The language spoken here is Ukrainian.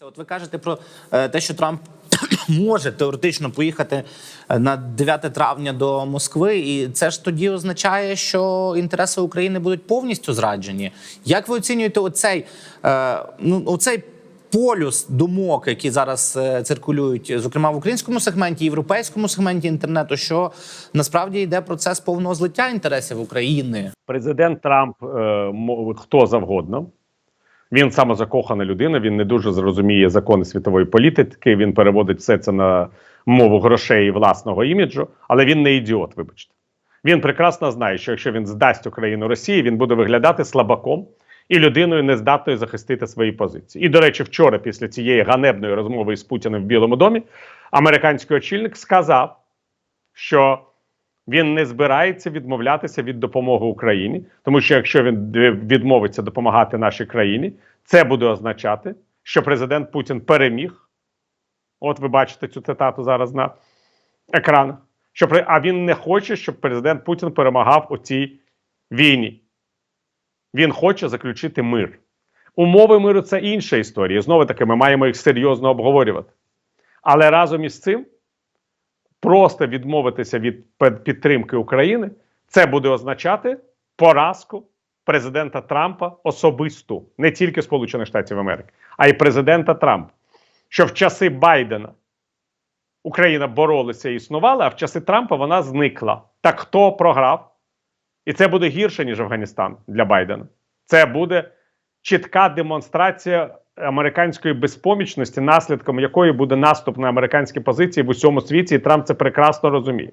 От ви кажете про е, те, що Трамп може теоретично поїхати е, на 9 травня до Москви, і це ж тоді означає, що інтереси України будуть повністю зраджені. Як ви оцінюєте оцей, е, ну, оцей полюс думок, які зараз циркулюють, зокрема в українському сегменті, європейському сегменті інтернету, що насправді йде процес повного злиття інтересів України? Президент Трамп, хто завгодно. Він самозакохана людина, він не дуже зрозуміє закони світової політики. Він переводить все це на мову грошей і власного іміджу, але він не ідіот, вибачте. Він прекрасно знає, що якщо він здасть Україну Росії, він буде виглядати слабаком і людиною нездатною захистити свої позиції. І, до речі, вчора, після цієї ганебної розмови із Путіним в Білому домі, американський очільник сказав, що він не збирається відмовлятися від допомоги Україні, тому що якщо він відмовиться допомагати нашій країні, це буде означати, що президент Путін переміг. От ви бачите цю цитату зараз на екранах. Що а він не хоче, щоб президент Путін перемагав у цій війні. Він хоче заключити мир. Умови миру це інша історія. Знову таки, ми маємо їх серйозно обговорювати. Але разом із цим просто відмовитися від підтримки України, це буде означати поразку президента Трампа особисту, не тільки Сполучених Штатів Америки, а й президента Трампа. Що в часи Байдена Україна боролася і існувала, а в часи Трампа вона зникла. Так хто програв? І це буде гірше, ніж Афганістан для Байдена. Це буде чітка демонстрація американської безпомічності, наслідком якої буде наступ на американські позиції в усьому світі, і Трамп це прекрасно розуміє.